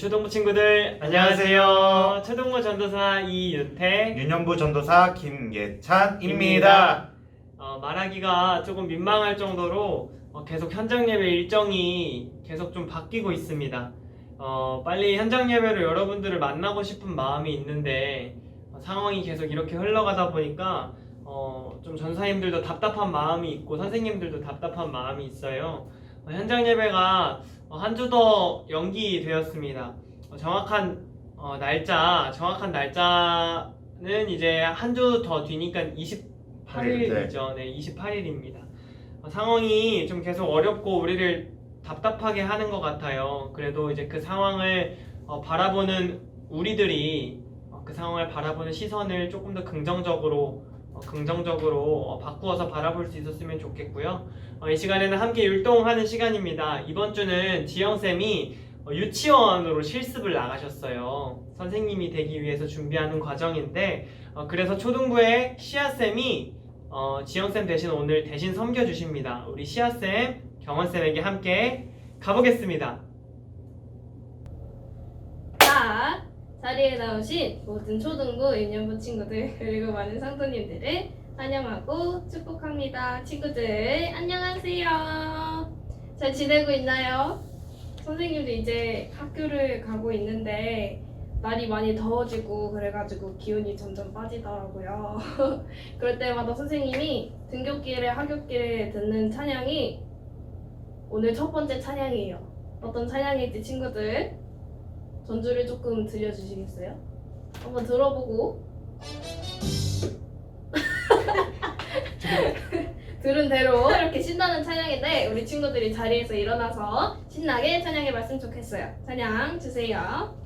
초동부 친구들 안녕하세요. 초동부 전도사 이윤태. 유년부 전도사 김예찬입니다. 어, 말하기가 조금 민망할 정도로 어, 계속 현장 예배 일정이 계속 좀 바뀌고 있습니다. 어, 빨리 현장 예배로 여러분들을 만나고 싶은 마음이 있는데 어, 상황이 계속 이렇게 흘러가다 보니까 어, 좀 전사님들도 답답한 마음이 있고 선생님들도 답답한 마음이 있어요. 어, 현장 예배가 한 주 더 연기되었습니다. 어, 정확한 어, 날짜, 정확한 날짜는 이제 한 주 더 뒤니까 28일이죠. 네, 28일입니다. 상황이 좀 계속 어렵고 우리를 답답하게 하는 것 같아요. 그래도 이제 그 상황을 어, 바라보는 우리들이 어, 그 상황을 바라보는 시선을 조금 더 긍정적으로 어, 긍정적으로 어, 바꾸어서 바라볼 수 있었으면 좋겠고요. 어, 이 시간에는 함께 율동하는 시간입니다. 이번 주는 지영 쌤이 어, 유치원으로 실습을 나가셨어요. 선생님이 되기 위해서 준비하는 과정인데 어, 그래서 초등부의 시아 쌤이 어, 지영 쌤 대신 오늘 대신 섬겨 주십니다. 우리 시아 쌤, 경원 쌤에게 함께 가보겠습니다. 자, 자리에 나오신 모든 초등부 유년부 친구들 그리고 많은 성도님들을 환영하고 축복합니다. 친구들 안녕하세요. 잘 지내고 있나요? 선생님도 이제 학교를 가고 있는데 날이 많이 더워지고 그래가지고 기운이 점점 빠지더라고요. 그럴 때마다 선생님이 등교길에 하굣길에 듣는 찬양이 오늘 첫 번째 찬양이에요. 어떤 찬양일지 친구들 전주를 조금 들려주시겠어요? 한번 들어보고 들은 대로 이렇게 신나는 찬양인데 우리 친구들이 자리에서 일어나서 신나게 찬양해 봤으면 좋겠어요. 찬양 주세요.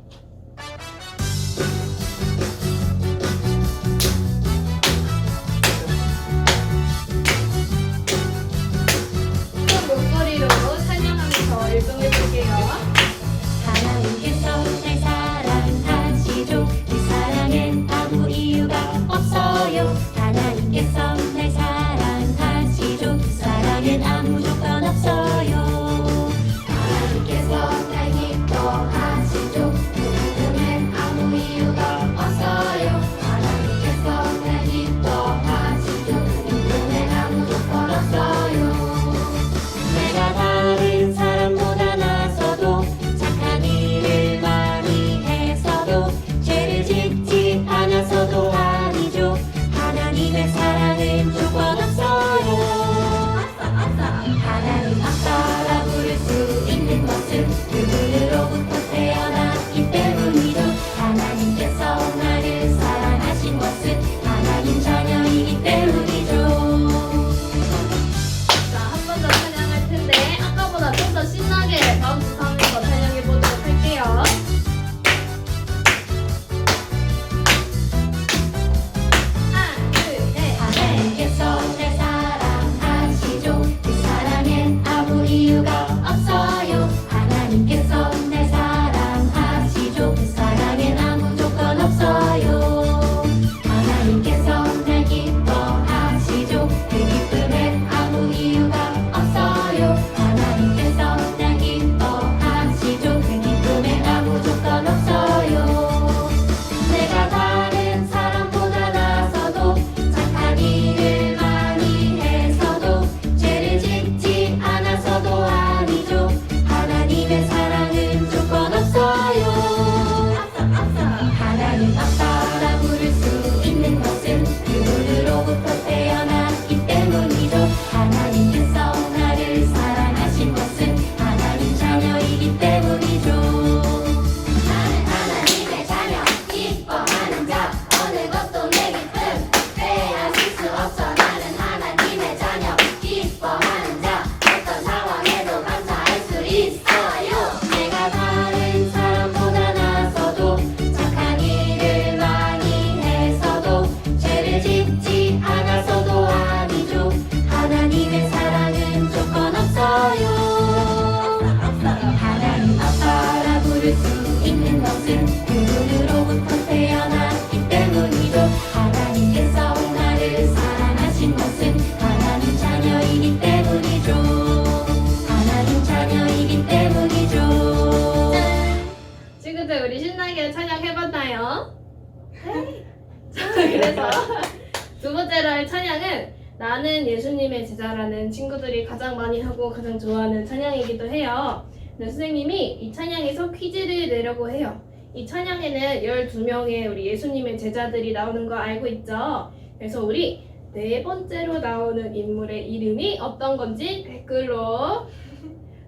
두 번째로 할 찬양은 나는 예수님의 제자라는 친구들이 가장 많이 하고 가장 좋아하는 찬양이기도 해요. 선생님이 이 찬양에서 퀴즈를 내려고 해요. 이 찬양에는 12명의 우리 예수님의 제자들이 나오는 거 알고 있죠? 그래서 우리 네 번째로 나오는 인물의 이름이 어떤 건지 댓글로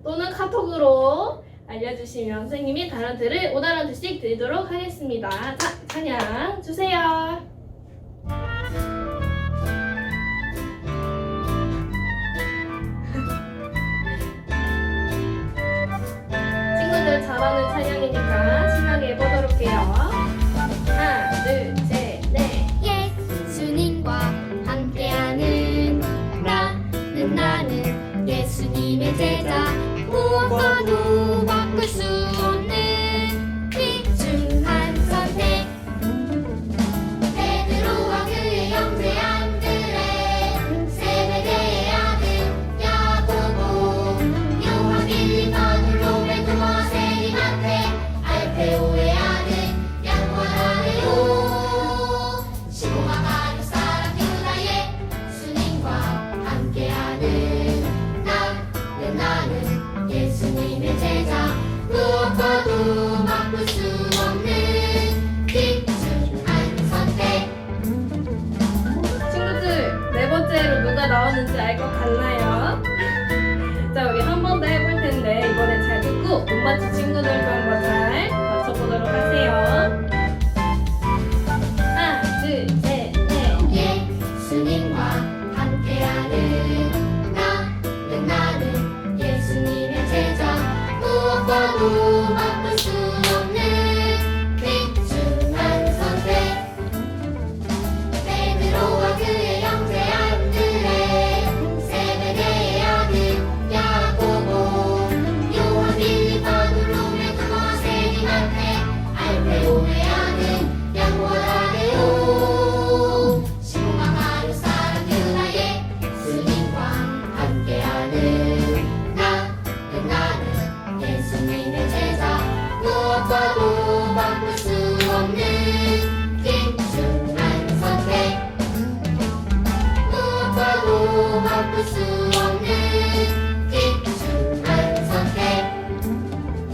또는 카톡으로 알려주시면 선생님이 달란트를 5달란트씩 드리도록 하겠습니다. 자, 찬양 주세요. 잘하는 찬양이니까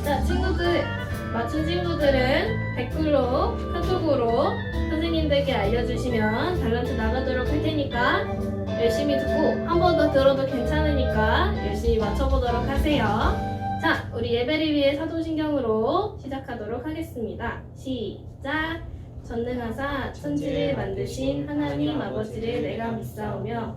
자 친구들 맞춘 친구들은 댓글로 카톡으로 선생님들께 알려주시면 달란트 나가도록 할 테니까 열심히 듣고 한 번 더 들어도 괜찮으니까 열심히 맞춰보도록 하세요. 자, 우리 예배를 위해 사도신경으로 시작하도록 하겠습니다. 시작! 전능하사 천지를 만드신 하나님 아버지를 내가 믿사오며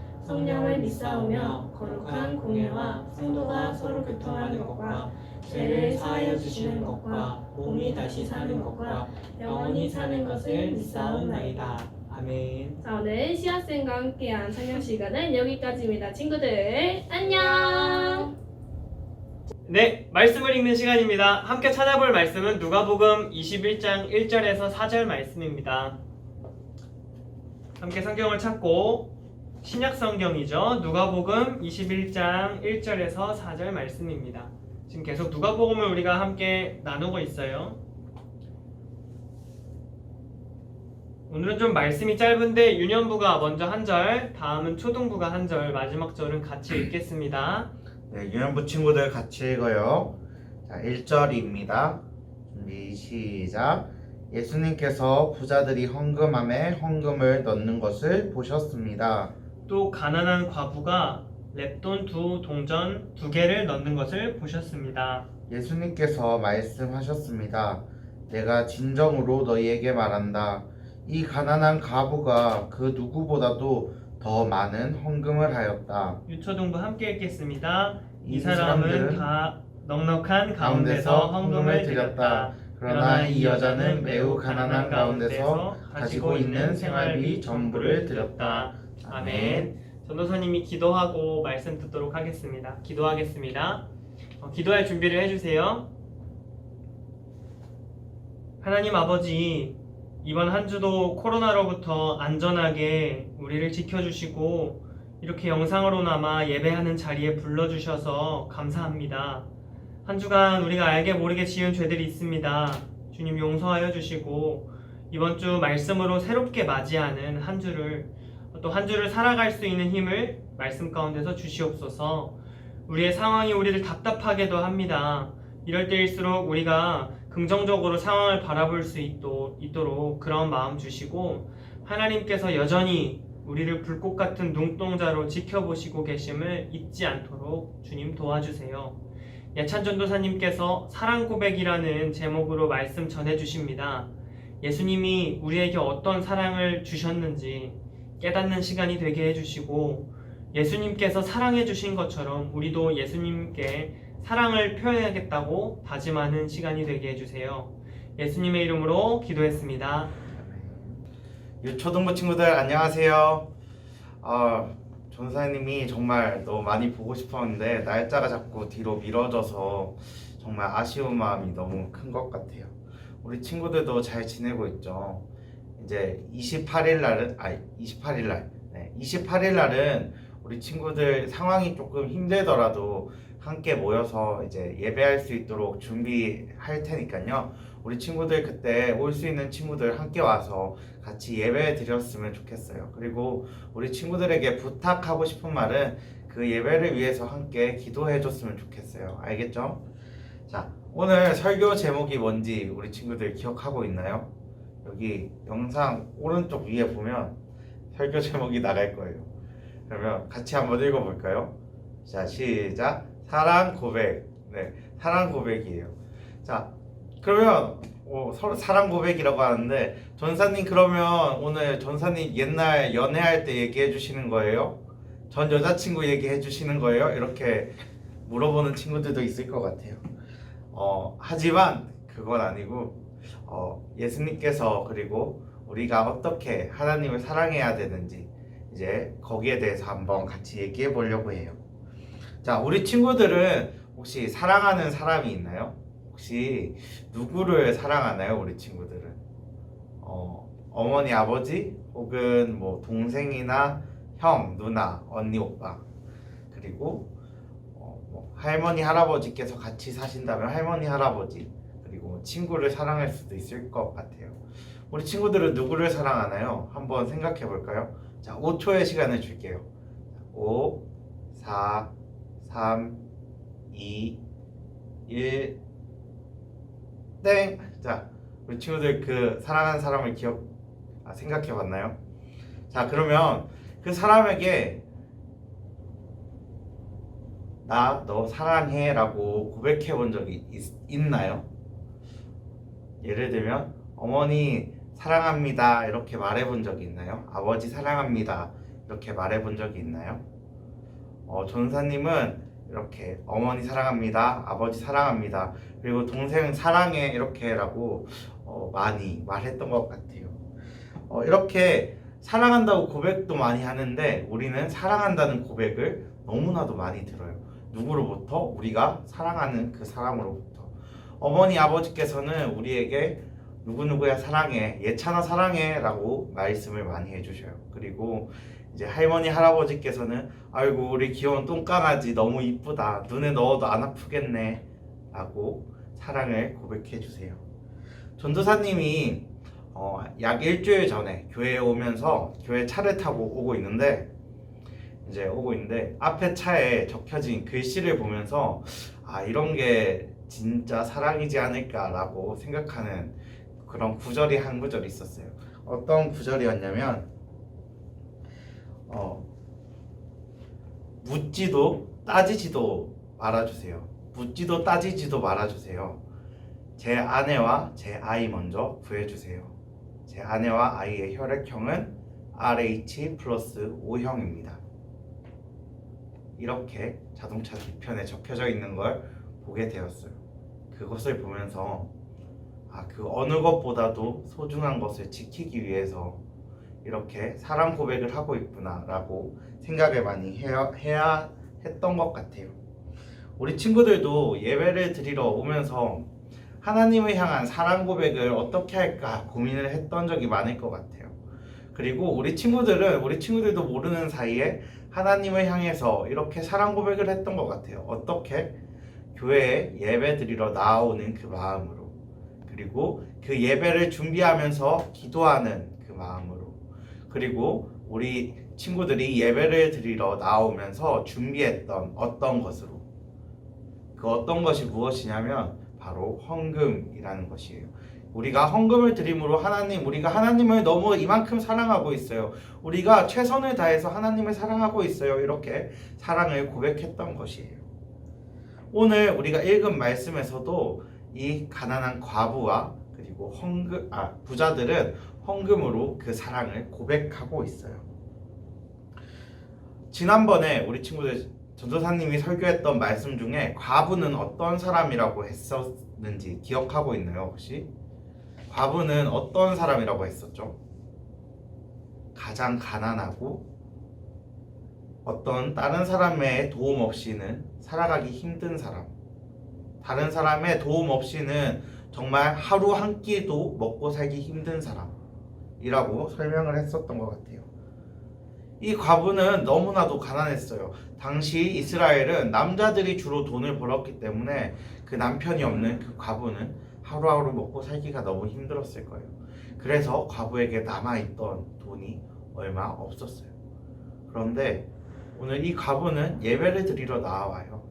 성령을 믿사오며 거룩한 공예와 성도가 서로 교통하는 것과 죄를 사하여 주시는 것과 몸이 다시 사는 것과 영원히 사는 것을 믿사옵나이다. 아멘. 자 오늘 시아쌤과 함께한 찬양 시간은 여기까지입니다. 친구들 안녕. 네, 말씀을 읽는 시간입니다. 함께 찾아볼 말씀은 누가복음 21장 1절에서 4절 말씀입니다. 함께 성경을 찾고 신약 성경이죠. 누가복음 21장 1절에서 4절 말씀입니다. 지금 계속 누가복음을 우리가 함께 나누고 있어요. 오늘은 좀 말씀이 짧은데 유년부가 먼저 한 절, 다음은 초등부가 한 절, 마지막 절은 같이 읽겠습니다. 네, 유년부 친구들 같이 읽어요. 자, 1절입니다. 준비 시작. 예수님께서 부자들이 헌금함에 헌금을 넣는 것을 보셨습니다. 또 가난한 과부가 랩돈 두 동전 두 개를 넣는 것을 보셨습니다. 예수님께서 말씀하셨습니다. 내가 진정으로 너희에게 말한다. 이 가난한 가부가 그 누구보다도 더 많은 헌금을 하였다. 유초동부 함께 읽겠습니다. 이 이 사람은 다 넉넉한 가운데서 헌금을 드렸다. 그러나 이 여자는 매우 가난한 가운데서 가지고 있는 생활비 전부를 드렸다. 아멘. 전도사님이 기도하고 말씀 듣도록 하겠습니다. 기도하겠습니다. 어, 기도할 준비를 해주세요. 하나님 아버지, 이번 한 주도 코로나로부터 안전하게 우리를 지켜주시고 이렇게 영상으로나마 예배하는 자리에 불러주셔서 감사합니다. 한 주간 우리가 알게 모르게 지은 죄들이 있습니다. 주님 용서하여 주시고 이번 주 말씀으로 새롭게 맞이하는 한 주를 또 한 주를 살아갈 수 있는 힘을 말씀 가운데서 주시옵소서. 우리의 상황이 우리를 답답하게도 합니다. 이럴 때일수록 우리가 긍정적으로 상황을 바라볼 수 있도, 있도록 그런 마음 주시고 하나님께서 여전히 우리를 불꽃 같은 눈동자로 지켜보시고 계심을 잊지 않도록 주님 도와주세요. 예찬 전도사님께서 사랑 고백이라는 제목으로 말씀 전해 주십니다. 예수님이 우리에게 어떤 사랑을 주셨는지 깨닫는 시간이 되게 해주시고 예수님께서 사랑해 주신 것처럼 우리도 예수님께 사랑을 표현하겠다고 다짐하는 시간이 되게 해주세요. 예수님의 이름으로 기도했습니다. 유초등부 친구들 안녕하세요. 어, 전사님이 정말 너무 많이 보고 싶었는데 날짜가 자꾸 뒤로 미뤄져서 정말 아쉬운 마음이 너무 큰 것 같아요. 우리 친구들도 잘 지내고 있죠. 이제 28일 날은 아니 28일 날, 네, 28일 날은 우리 친구들 상황이 조금 힘들더라도 함께 모여서 이제 예배할 수 있도록 준비할 테니까요. 우리 친구들 그때 올 수 있는 친구들 함께 와서 같이 예배 드렸으면 좋겠어요. 그리고 우리 친구들에게 부탁하고 싶은 말은 그 예배를 위해서 함께 기도해 줬으면 좋겠어요. 알겠죠? 자, 오늘 설교 제목이 뭔지 우리 친구들 기억하고 있나요? 여기 영상 오른쪽 위에 보면 설교 제목이 나갈 거예요. 그러면 같이 한번 읽어볼까요? 자, 시작. 사랑 고백. 네, 사랑 고백이에요. 자, 그러면 어, 사랑 고백이라고 하는데 전사님 그러면 오늘 전사님 옛날 연애할 때 얘기해 주시는 거예요? 전 여자친구 얘기해 주시는 거예요? 이렇게 물어보는 친구들도 있을 것 같아요. 어, 하지만 그건 아니고 어, 예수님께서 그리고 우리가 어떻게 하나님을 사랑해야 되는지 이제 거기에 대해서 한번 같이 얘기해 보려고 해요. 자, 우리 친구들은 혹시 사랑하는 사람이 있나요? 혹시 누구를 사랑하나요, 우리 친구들은? 어, 어머니, 아버지, 혹은 뭐 동생이나 형, 누나, 언니, 오빠, 그리고 어, 뭐 할머니, 할아버지께서 같이 사신다면 할머니, 할아버지, 친구를 사랑할 수도 있을 것 같아요. 우리 친구들은 누구를 사랑하나요? 한번 생각해 볼까요? 자, 5초의 시간을 줄게요. 5, 4, 3, 2, 1, 땡! 자, 우리 친구들 그 사랑하는 사람을 기억, 아, 생각해 봤나요? 자, 그러면 그 사람에게 나 너 사랑해 라고 고백해 본 적이 있, 나요 예를 들면 어머니 사랑합니다. 이렇게 말해 본 적이 있나요? 아버지 사랑합니다. 이렇게 말해 본 적이 있나요? 어, 전사님은 이렇게 어머니 사랑합니다 아버지 사랑합니다. 그리고 동생 사랑해. 이렇게라고 어, 많이 말했던 것 같아요. 어, 이렇게 사랑한다고 고백도 많이 하는데 우리는 사랑한다는 고백을 너무나도 많이 들어요. 누구로부터? 우리가 사랑하는 그 사람으로부터 어머니 아버지께서는 우리에게 누구누구야 사랑해 예찬아 사랑해 라고 말씀을 많이 해주셔요. 그리고 이제 할머니 할아버지께서는 아이고 우리 귀여운 똥강아지 너무 이쁘다. 눈에 넣어도 안 아프겠네 라고 사랑을 고백해 주세요. 전도사님이 어, 약 일주일 전에 교회에 오면서 교회 차를 타고 오고 있는데 이제 오고 있는데 앞에 차에 적혀진 글씨를 보면서 아 이런 게 진짜 사랑이지 않을까라고 생각하는 그런 구절이 한 구절 있었어요. 어떤 구절이었냐면 어, 묻지도 따지지도 말아주세요. 묻지도 따지지도 말아주세요. 제 아내와 제 아이 먼저 구해주세요. 제 아내와 아이의 혈액형은 RH 플러스 O형입니다. 이렇게 자동차 뒤편에 적혀져 있는 걸 보게 되었어요. 그것을 보면서 아, 그 어느 것보다도 소중한 것을 지키기 위해서 이렇게 사랑 고백을 하고 있구나라고 생각을 많이 해야, 해야 했던 것 같아요. 우리 친구들도 예배를 드리러 오면서 하나님을 향한 사랑 고백을 어떻게 할까 고민을 했던 적이 많을 것 같아요. 그리고 우리 친구들은 우리 친구들도 모르는 사이에 하나님을 향해서 이렇게 사랑 고백을 했던 것 같아요. 어떻게? 교회에 예배 드리러 나오는 그 마음으로 그리고 그 예배를 준비하면서 기도하는 그 마음으로 그리고 우리 친구들이 예배를 드리러 나오면서 준비했던 어떤 것으로 그 어떤 것이 무엇이냐면 바로 헌금이라는 것이에요. 우리가 헌금을 드림으로 하나님, 우리가 하나님을 너무 이만큼 사랑하고 있어요. 우리가 최선을 다해서 하나님을 사랑하고 있어요. 이렇게 사랑을 고백했던 것이에요. 오늘 우리가 읽은 말씀에서도 이 가난한 과부와 그리고 헌금, 아, 부자들은 헌금으로 그 사랑을 고백하고 있어요. 지난번에 우리 친구들 전도사님이 설교했던 말씀 중에 과부는 어떤 사람이라고 했었는지 기억하고 있나요 혹시? 과부는 어떤 사람이라고 했었죠? 가장 가난하고 어떤 다른 사람의 도움 없이는 살아가기 힘든 사람. 다른 사람의 도움 없이는 정말 하루 한 끼도 먹고 살기 힘든 사람이라고 설명을 했었던 것 같아요. 이 과부는 너무나도 가난했어요. 당시 이스라엘은 남자들이 주로 돈을 벌었기 때문에 그 남편이 없는 그 과부는 하루하루 먹고 살기가 너무 힘들었을 거예요. 그래서 과부에게 남아있던 돈이 얼마 없었어요. 그런데 오늘 이 과부는 예배를 드리러 나와요.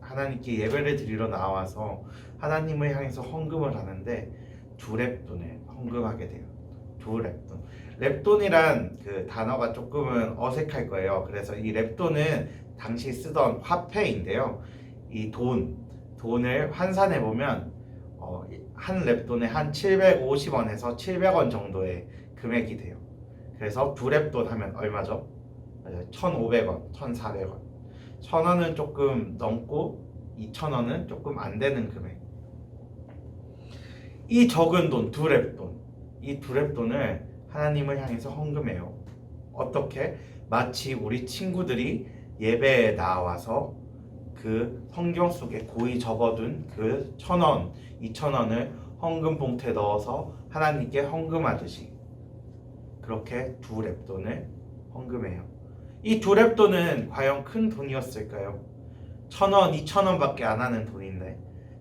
하나님께 예배를 드리러 나와서 하나님을 향해서 헌금을 하는데 두 랩돈을 헌금하게 돼요. 두 랩돈. 랩돈이란 그 단어가 조금은 어색할 거예요. 그래서 이 랩돈은 당시 쓰던 화폐인데요. 이 돈, 돈을 환산해 보면 어, 한 랩돈에 한 750원에서 700원 정도의 금액이 돼요. 그래서 두 랩돈 하면 얼마죠? 1,500원, 1,400원. 1,000원은 조금 넘고 2,000원은 조금 안 되는 금액. 이 적은 돈, 두 랩돈. 이 두 랩돈을 하나님을 향해서 헌금해요. 어떻게? 마치 우리 친구들이 예배에 나와서 그 성경 속에 고이 적어둔 그 천 원, 이천 원을 헌금 봉투에 넣어서 하나님께 헌금하듯이 그렇게 두 랩돈을 헌금해요. 이 두 랩돈은 과연 큰 돈이었을까요? 천 원, 이천 원밖에 안 하는 돈인데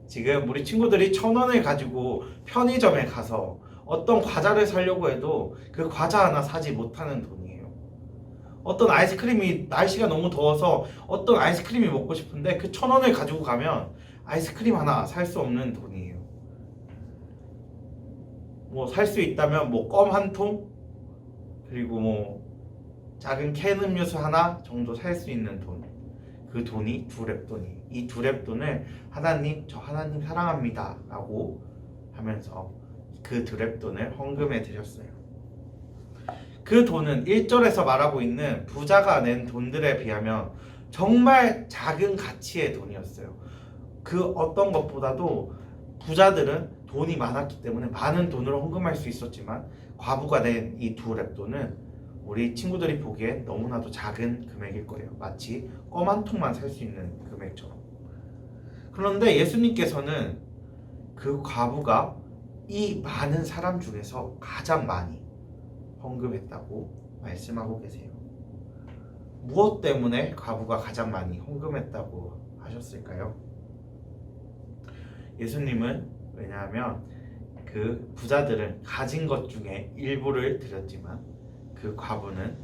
지금 우리 친구들이 천 원을 가지고 편의점에 가서 어떤 과자를 사려고 해도 그 과자 하나 사지 못하는 돈이에요. 어떤 아이스크림이 날씨가 너무 더워서 어떤 아이스크림이 먹고 싶은데 그 천 원을 가지고 가면 아이스크림 하나 살 수 없는 돈이에요. 뭐 살 수 있다면 뭐 껌 한 통 그리고 뭐 작은 캔 음료수 하나 정도 살 수 있는 돈. 그 돈이 두 랩돈이. 이 두 랩돈을 하나님 저 하나님 사랑합니다라고 하면서 그 두 랩돈을 헌금해 드렸어요. 그 돈은 1절에서 말하고 있는 부자가 낸 돈들에 비하면 정말 작은 가치의 돈이었어요. 그 어떤 것보다도 부자들은 돈이 많았기 때문에 많은 돈을 헌금할 수 있었지만 과부가 낸 이 두 랩돈은 우리 친구들이 보기엔 너무나도 작은 금액일 거예요. 마치 껌 한 통만 살 수 있는 금액처럼. 그런데 예수님께서는 그 과부가 이 많은 사람 중에서 가장 많이 헌금했다고 말씀하고 계세요. 무엇 때문에 과부가 가장 많이 헌금했다고 하셨을까요? 예수님은 왜냐하면 그 부자들은 가진 것 중에 일부를 드렸지만 그 과부는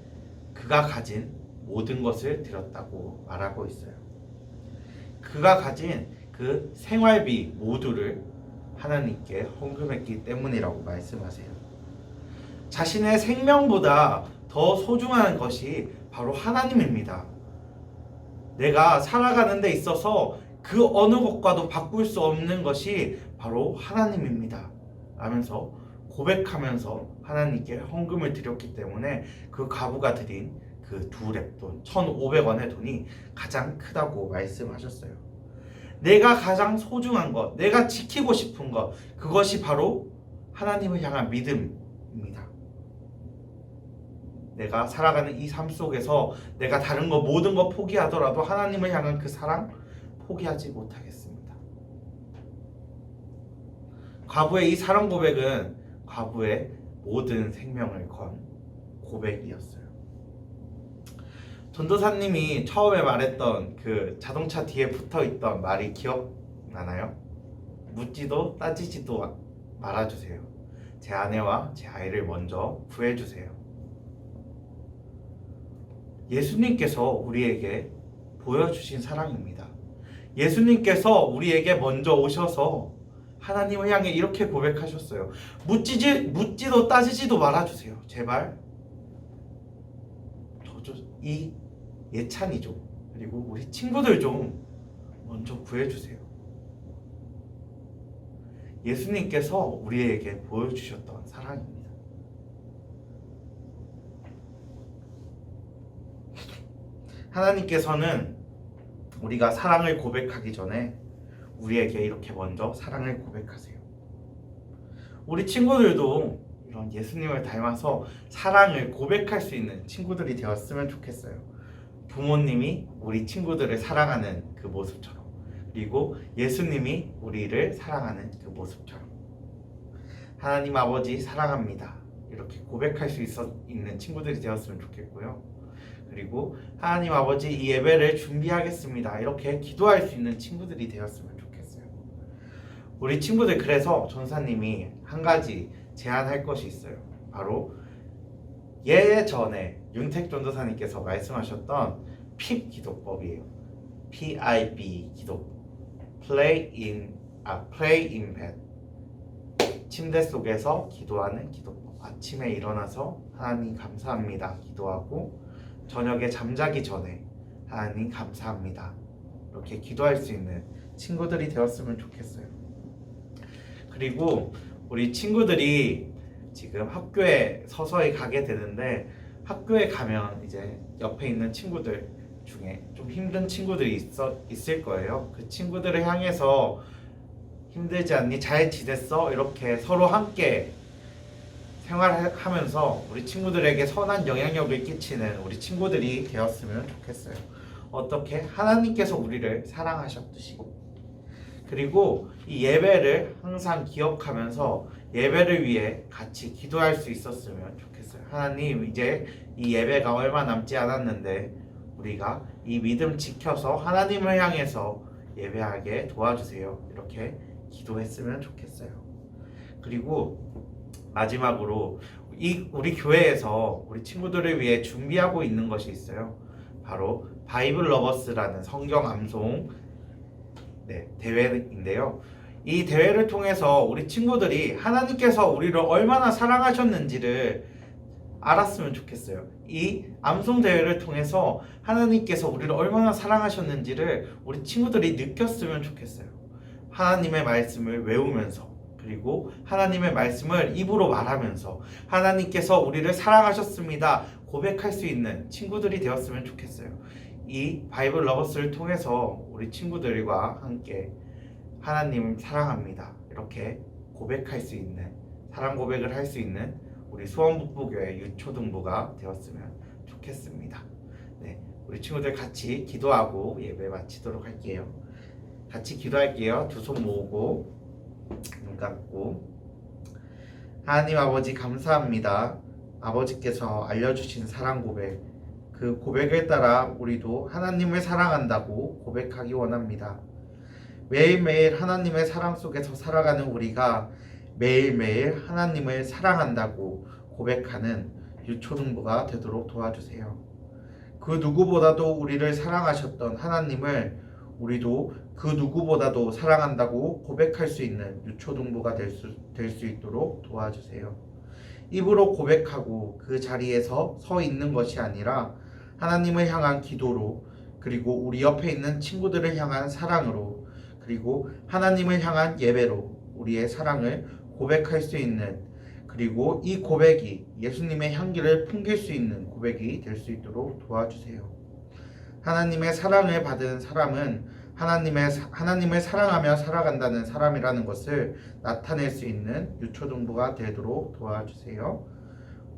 그가 가진 모든 것을 드렸다고 말하고 있어요. 그가 가진 그 생활비 모두를 하나님께 헌금했기 때문이라고 말씀하세요. 자신의 생명보다 더 소중한 것이 바로 하나님입니다. 내가 살아가는 데 있어서 그 어느 것과도 바꿀 수 없는 것이 바로 하나님입니다. 라면서 고백하면서 하나님께 헌금을 드렸기 때문에 그 가부가 드린 그 두 랩돈 1,500원의 돈이 가장 크다고 말씀하셨어요. 내가 가장 소중한 것, 내가 지키고 싶은 것, 그것이 바로 하나님을 향한 믿음입니다. 내가 살아가는 이 삶 속에서 내가 다른 거 모든 거 포기하더라도 하나님을 향한 그 사랑 포기하지 못하겠습니다. 과부의 이 사랑 고백은 과부의 모든 생명을 건 고백이었어요. 전도사님이 처음에 말했던 그 자동차 뒤에 붙어 있던 말이 기억나나요? 묻지도 따지지도 말아주세요. 제 아내와 제 아이를 먼저 구해주세요. 예수님께서 우리에게 보여주신 사랑입니다. 예수님께서 우리에게 먼저 오셔서 하나님을 향해 이렇게 고백하셨어요. 묻지지 묻지도 따지지도 말아주세요. 제발. 이 예찬이 좀 그리고 우리 친구들 좀 먼저 구해주세요. 예수님께서 우리에게 보여주셨던 사랑입니다. 하나님께서는 우리가 사랑을 고백하기 전에 우리에게 이렇게 먼저 사랑을 고백하세요. 우리 친구들도 이런 예수님을 닮아서 사랑을 고백할 수 있는 친구들이 되었으면 좋겠어요. 부모님이 우리 친구들을 사랑하는 그 모습처럼 그리고 예수님이 우리를 사랑하는 그 모습처럼 하나님 아버지 사랑합니다. 이렇게 고백할 수 있어, 있는 친구들이 되었으면 좋겠고요. 그리고 하나님 아버지 이 예배를 준비하겠습니다. 이렇게 기도할 수 있는 친구들이 되었으면 좋겠어요. 우리 친구들 그래서 전사님이 한 가지 제안할 것이 있어요. 바로 예전에 윤택 전도사님께서 말씀하셨던 핍 기도법이에요. PIB 기도. Play in 아 Pray in bed. 침대 속에서 기도하는 기도법. 아침에 일어나서 하나님 감사합니다. 기도하고 저녁에 잠자기 전에 하나님 감사합니다. 이렇게 기도할 수 있는 친구들이 되었으면 좋겠어요. 그리고 우리 친구들이 지금 학교에 서서히 가게 되는데 학교에 가면 이제 옆에 있는 친구들 중에 좀 힘든 친구들이 있어 있을 거예요. 그 친구들을 향해서 힘들지 않니? 잘 지냈어? 이렇게 서로 함께 생활하면서 우리 친구들에게 선한 영향력을 끼치는 우리 친구들이 되었으면 좋겠어요. 어떻게 하나님께서 우리를 사랑하셨듯이 그리고 이 예배를 항상 기억하면서 예배를 위해 같이 기도할 수 있었으면 좋겠어요. 하나님 이제 이 예배가 얼마 남지 않았는데 우리가 이 믿음 지켜서 하나님을 향해서 예배하게 도와주세요. 이렇게 기도했으면 좋겠어요. 그리고 마지막으로 이 우리 교회에서 우리 친구들을 위해 준비하고 있는 것이 있어요. 바로 바이블 러버스라는 성경 암송 네, 대회인데요. 이 대회를 통해서 우리 친구들이 하나님께서 우리를 얼마나 사랑하셨는지를 알았으면 좋겠어요. 이 암송 대회를 통해서 하나님께서 우리를 얼마나 사랑하셨는지를 우리 친구들이 느꼈으면 좋겠어요. 하나님의 말씀을 외우면서 그리고 하나님의 말씀을 입으로 말하면서 하나님께서 우리를 사랑하셨습니다. 고백할 수 있는 친구들이 되었으면 좋겠어요. 이 바이블 러버스를 통해서 우리 친구들과 함께 하나님 사랑합니다. 이렇게 고백할 수 있는 사랑 고백을 할 수 있는 우리 수원북부교회 유초등부가 되었으면 좋겠습니다. 네, 우리 친구들 같이 기도하고 예배 마치도록 할게요. 같이 기도할게요. 두 손 모으고 눈 감고 하나님 아버지 감사합니다. 아버지께서 알려주신 사랑 고백 그 고백을 따라 우리도 하나님을 사랑한다고 고백하기 원합니다. 매일매일 하나님의 사랑 속에서 살아가는 우리가 매일매일 하나님을 사랑한다고 고백하는 유초등부가 되도록 도와주세요. 그 누구보다도 우리를 사랑하셨던 하나님을 우리도 그 누구보다도 사랑한다고 고백할 수 있는 유초동부가 될 수 될 수 있도록 도와주세요. 입으로 고백하고 그 자리에서 서 있는 것이 아니라 하나님을 향한 기도로 그리고 우리 옆에 있는 친구들을 향한 사랑으로 그리고 하나님을 향한 예배로 우리의 사랑을 고백할 수 있는 그리고 이 고백이 예수님의 향기를 풍길 수 있는 고백이 될 수 있도록 도와주세요. 하나님의 사랑을 받은 사람은 하나님의 사- 하나님을 사랑하며 살아간다는 사람이라는 것을 나타낼 수 있는 유초등부가 되도록 도와주세요.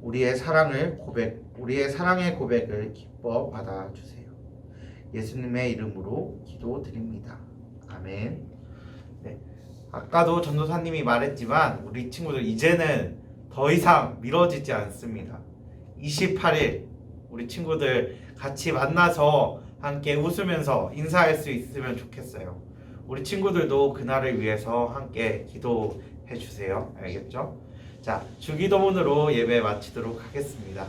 우리의 사랑을 고백, 우리의 사랑의 고백을 기뻐 받아 주세요. 예수님의 이름으로 기도드립니다. 아멘. 네. 아까도 전도사님이 말했지만 우리 친구들 이제는 더 이상 미뤄지지 않습니다. 28일 우리 친구들 같이 만나서 함께 웃으면서 인사할 수 있으면 좋겠어요. 우리 친구들도 그날을 위해서 함께 기도해 주세요. 알겠죠? 자, 주기도문으로 예배 마치도록 하겠습니다.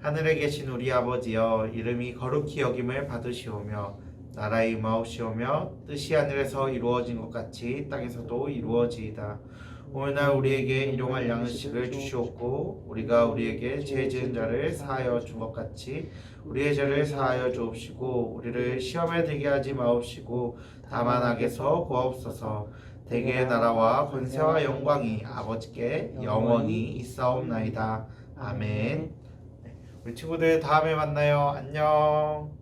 하늘에 계신 우리 아버지여 이름이 거룩히 여김을 받으시오며 나라의 임하옵시오며 뜻이 하늘에서 이루어진 것 같이 땅에서도 이루어지이다. 오늘날 우리에게 일용할 양식을 주시옵고 우리가 우리에게 죄 지은 자를 사하여 준 것 같이 우리의 죄를 사하여 주옵시고 우리를 시험에 들게 하지 마옵시고 다만 악에서 구하옵소서. 대개의 나라와 권세와 영광이 아버지께 영원히 있사옵나이다. 아멘. 네, 우리 친구들 다음에 만나요. 안녕